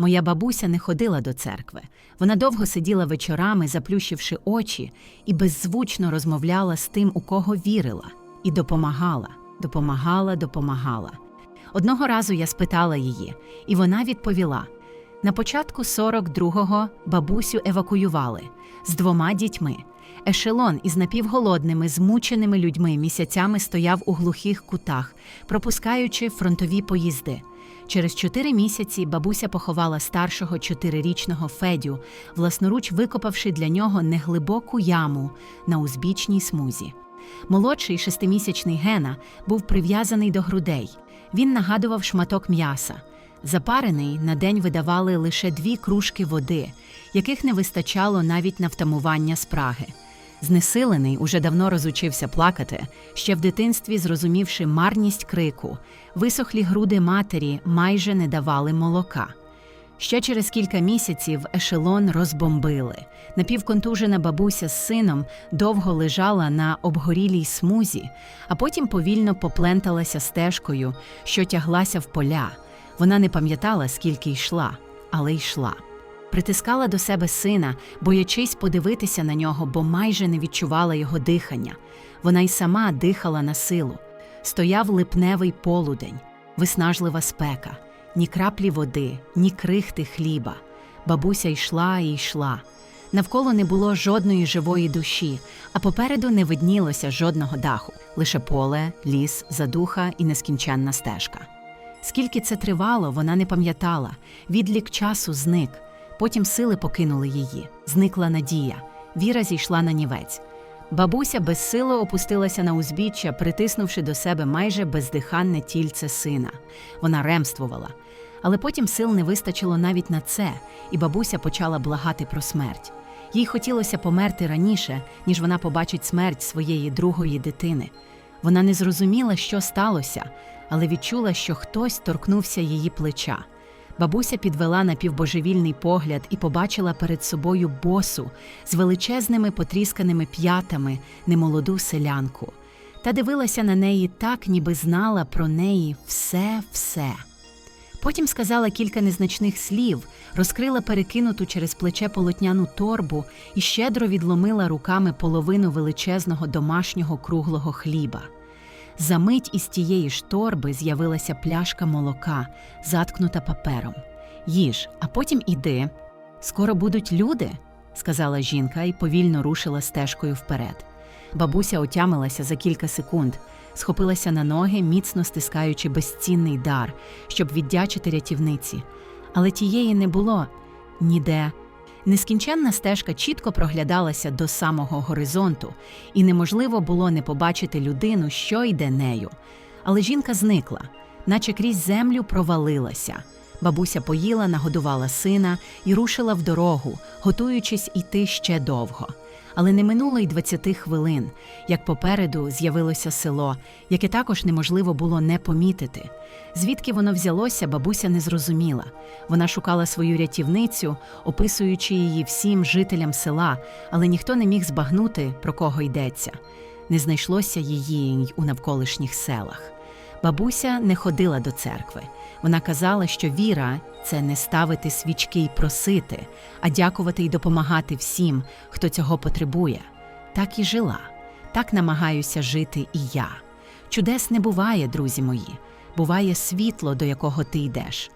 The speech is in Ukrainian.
Моя бабуся не ходила до церкви. Вона довго сиділа вечорами, заплющивши очі, і беззвучно розмовляла з тим, у кого вірила, і допомагала, допомагала, допомагала. Одного разу я спитала її, і вона відповіла: на початку 42-го бабусю евакуювали з двома дітьми. Ешелон із напівголодними, змученими людьми місяцями стояв у глухих кутах, пропускаючи фронтові поїзди. Через чотири місяці бабуся поховала старшого чотирирічного Федю, власноруч викопавши для нього неглибоку яму на узбічній смузі. Молодший шестимісячний Гена був прив'язаний до грудей. Він нагадував шматок м'яса. Запарений на день видавали лише дві кружки води, яких не вистачало навіть на втамування спраги. Знесилений уже давно розучився плакати, ще в дитинстві зрозумівши марність крику, висохлі груди матері майже не давали молока. Ще через кілька місяців ешелон розбомбили. Напівконтужена бабуся з сином довго лежала на обгорілій смузі, а потім повільно попленталася стежкою, що тяглася в поля. Вона не пам'ятала, скільки йшла, але йшла. Притискала до себе сина, боячись подивитися на нього, бо майже не відчувала його дихання. Вона й сама дихала на силу. Стояв липневий полудень, виснажлива спека, ні краплі води, ні крихти хліба. Бабуся йшла і йшла. Навколо не було жодної живої душі, а попереду не виднілося жодного даху, лише поле, ліс, задуха і нескінченна стежка. Скільки це тривало, вона не пам'ятала. Відлік часу зник. Потім сили покинули її. Зникла надія. Віра зійшла на нівець. Бабуся безсило опустилася на узбіччя, притиснувши до себе майже бездиханне тільце сина. Вона ремствувала. Але потім сил не вистачило навіть на це, і бабуся почала благати про смерть. Їй хотілося померти раніше, ніж вона побачить смерть своєї другої дитини. Вона не зрозуміла, що сталося, але відчула, що хтось торкнувся її плеча. Бабуся підвела напівбожевільний погляд і побачила перед собою босу з величезними потрісканими п'ятами немолоду селянку, та дивилася на неї так, ніби знала про неї все-все. Потім сказала кілька незначних слів, розкрила перекинуту через плече полотняну торбу і щедро відломила руками половину величезного домашнього круглого хліба. За мить із тієї ж торби з'явилася пляшка молока, заткнута папером. Їж, а потім іди. Скоро будуть люди, сказала жінка і повільно рушила стежкою вперед. Бабуся отямилася за кілька секунд, схопилася на ноги, міцно стискаючи безцінний дар, щоб віддячити рятівниці. Але тієї не було ніде. Нескінченна стежка чітко проглядалася до самого горизонту, і неможливо було не побачити людину, що йде нею. Але жінка зникла, наче крізь землю провалилася. Бабуся поїла, нагодувала сина і рушила в дорогу, готуючись іти ще довго. Але не минуло й 20 хвилин, як попереду з'явилося село, яке також неможливо було не помітити. Звідки воно взялося, бабуся не зрозуміла. Вона шукала свою рятівницю, описуючи її всім жителям села, але ніхто не міг збагнути, про кого йдеться. Не знайшлося її й у навколишніх селах. Бабуся не ходила до церкви. Вона казала, що віра це не ставити свічки й просити, а дякувати й допомагати всім, хто цього потребує. Так і жила, так намагаюся жити і я. Чудес не буває, друзі мої, буває світло, до якого ти йдеш.